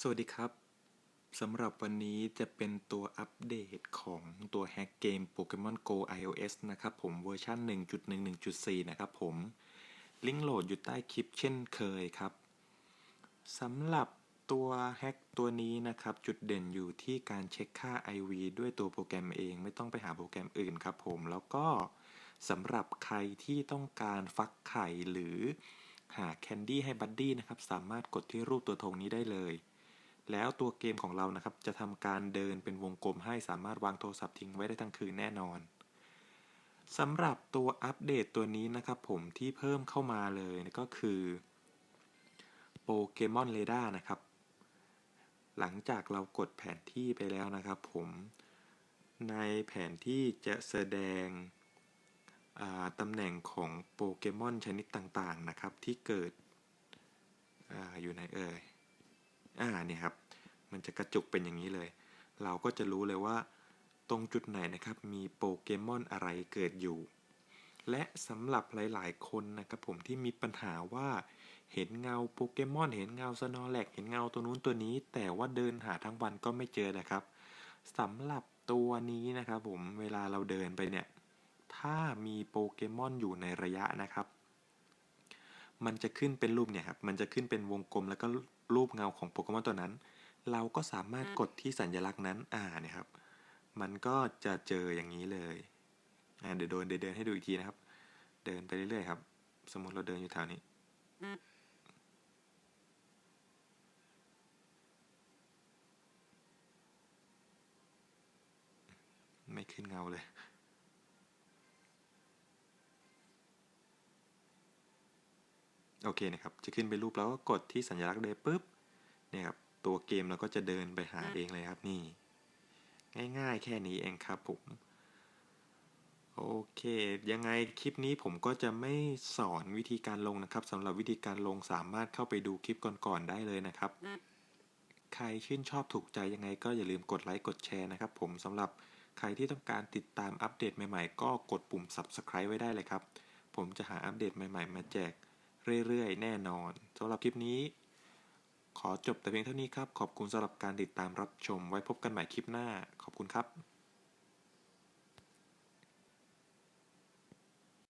สวัสดีครับ สำหรับวันนี้จะเป็นตัวอัปเดตของตัวแฮกเกม Pokemon Go iOS นะครับผมเวอร์ชัน1.11.4 นะครับผม ลิงก์โหลดอยู่ใต้คลิปเช่นเคยครับ สำหรับตัวแฮกตัวนี้นะครับ จุดเด่นอยู่ที่การเช็คค่า IV ด้วยตัวโปรแกรมเองไม่ต้องไปหาโปรแกรมอื่นครับผมแล้วก็สำหรับใครที่ต้องการฟักไข่หรือหาแคนดี้ให้บัดดี้นะครับ สามารถกดที่รูปตัวธงนี้ได้เลย แล้วตัวเกมของเรานะครับจะทำการเดินเป็นวงกลมให้สามารถวางโทรศัพท์ทิ้งไว้ได้ทั้งคืนแน่นอนสำหรับตัวอัปเดตตัวนี้นะครับผมที่เพิ่มเข้ามาเลยก็คือโปเกมอนเรดาร์นะครับ หลังจากเรากดแผนที่ไปแล้วนะครับผมในแผนที่จะแสดงตำแหน่งของโปเกมอนชนิดต่างๆนะครับที่เกิดออยู่ในเอ่ย อ่าเนี่ยครับ มันจะกระจุกเป็นอย่างนี้เลย เราก็จะรู้เลยว่า ตรงจุดไหนนะครับมีโปเกมอนอะไรเกิดอยู่ และสำหรับหลายๆ คนนะครับผมที่มีปัญหาว่า เห็นเงาโปเกมอน เห็นเงาสโนแลกเห็นเงาตัวนู้นตัวนี้ แต่ว่าเดินหาทั้งวันก็ไม่เจอนะครับสำหรับตัวนี้นะครับผมเวลาเราเดินไปเนี่ย ถ้ามีโปเกมอนอยู่ในระยะนะครับ มันจะขึ้นเป็นรูปเนี่ยครับ มันจะขึ้นเป็นวงกลมแล้วก็รูปเงาของโปเกมอนตัวนั้น เราก็สามารถกดที่สัญลักษณ์นั้นอ่าเนี่ยครับ มันก็จะเจออย่างนี้เลยอ่าเดี๋ยวโดนเดินให้ดูอีกทีนะครับ เดินไปเรื่อยๆครับ สมมติเราเดินอยู่แถวนี้ไม่ขึ้นเงาเลย โอเคนะครับ จะขึ้นเป็นรูปแล้วก็กดที่สัญลักษณ์เดยปุ๊บเนี่ยครับตัวเกมเราก็จะเดินไปหาเองเลยครับนี่ ง่ายๆ แค่นี้เองครับผมโอเค ยังไงคลิปนี้ผมก็จะไม่สอนวิธีการลงนะครับสำหรับวิธีการลงสามารถเข้าไปดูคลิปก่อนๆได้เลยนะครับ ใครชื่นชอบถูกใจยังไงก็อย่าลืมกดไลค์กดแชร์นะครับ ผมสำหรับใครที่ต้องการติดตามอัปเดตใหม่ๆ ก็กดปุ่ม subscribe ไว้ได้เลยครับ ผมจะหาอัปเดตใหม่ ๆ มาแจก เรื่อยๆ แน่นอนสำหรับคลิปนี้ ขอจบแต่เพียงเท่านี้ครับ ขอบคุณสำหรับการติดตามรับชมไว้พบกันใหม่คลิปหน้า ขอบคุณครับ